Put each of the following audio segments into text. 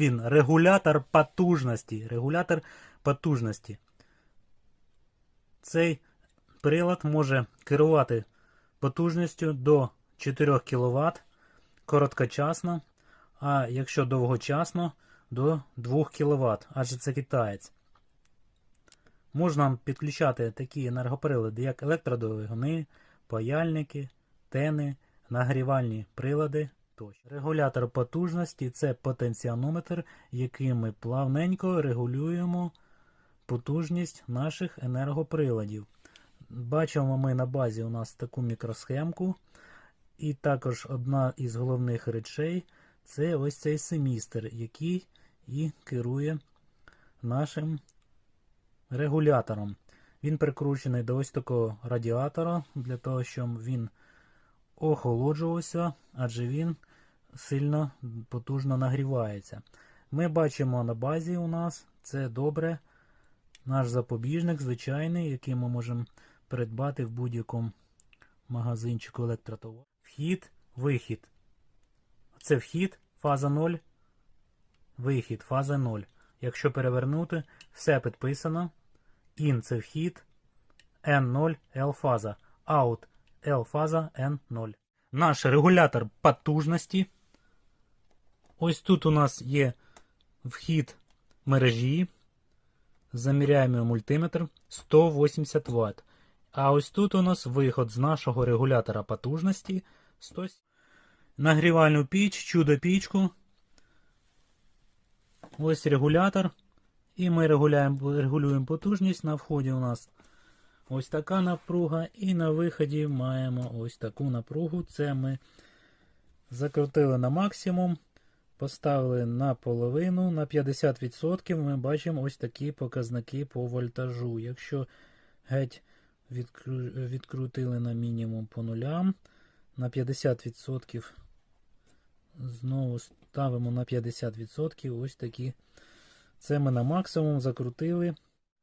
Він регулятор потужності. Регулятор потужності. Цей прилад може керувати потужністю до 4 кВт короткочасно, а якщо довгочасно до 2 кВт, адже це китаєць. Можна підключати такі енергоприлади, як електродвигуни, паяльники, тени, нагрівальні прилади тощо. Регулятор потужності це потенціанометр, яким ми плавненько регулюємо потужність наших енергоприладів. Бачимо ми на базі у нас таку мікросхемку. І також одна із головних речей це ось цей семістр, який і керує нашим регулятором. Він прикручений до ось такого радіатора, для того, щоб він охолоджувався, адже він сильно потужно нагрівається. Ми бачимо на базі у нас це добре. Наш запобіжник звичайний, який ми можемо придбати в будь-якому магазинчику електротовару. Вхід, вихід. Це вхід, фаза 0, вихід, фаза 0. Якщо перевернути, все підписано. IN це вхід, N0, L фаза. Out, L фаза, N0. Наш регулятор потужності. Ось тут у нас є вхід мережі. Заміряємо мультиметр 180 Вт. А ось тут у нас виход з нашого регулятора потужності 100. Нагрівальну піч, чудо пічку. Ось регулятор. І ми регулюємо, потужність. На вході у нас ось така напруга, і на виході маємо ось таку напругу. Це ми закрутили на максимум, поставили на половину, на 50%. Ми бачимо ось такі показники по вольтажу. Якщо геть відкру- відкрутили на мінімум по нулям, на 50%. Знову ставимо на 50%. Ось такі. Це ми на максимум закрутили.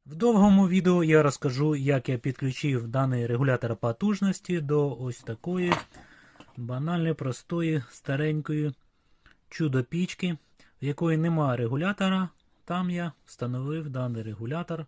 В довгому відео я розкажу, як я підключив даний регулятор потужності до ось такої банальної, простої, старенької чудо-пічки, в якої немає регулятора. Там я встановив даний регулятор